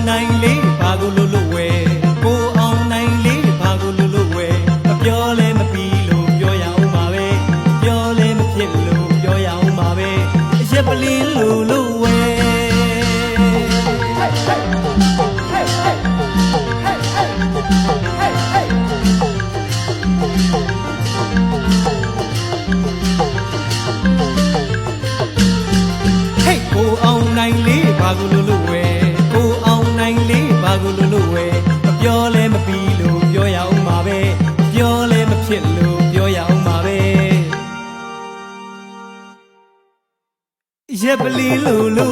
အောင်နိုင်လေးဘာကိုလို့လို့ဝဲကိုအောင်နိုင်လေးဘာကိုလို့လို့ဝဲမပြောလဲမပြီးလို့ပြောရအောင်ပါပဲပြောလဲမဖြစ်လို့ပြောရအောင်ပါပဲအရက်ပလင်းလို့လို့ဝဲကိုအောင်နိုင်လေးဘာကိုလို့ ဘာကူလူလူဝဲမပြောလဲမပြီးလို့ပြောရအောင်ပါပဲပြောလဲမဖြစ်လို့ပြောရအောင်ပါပဲရက်ပလီလူလူ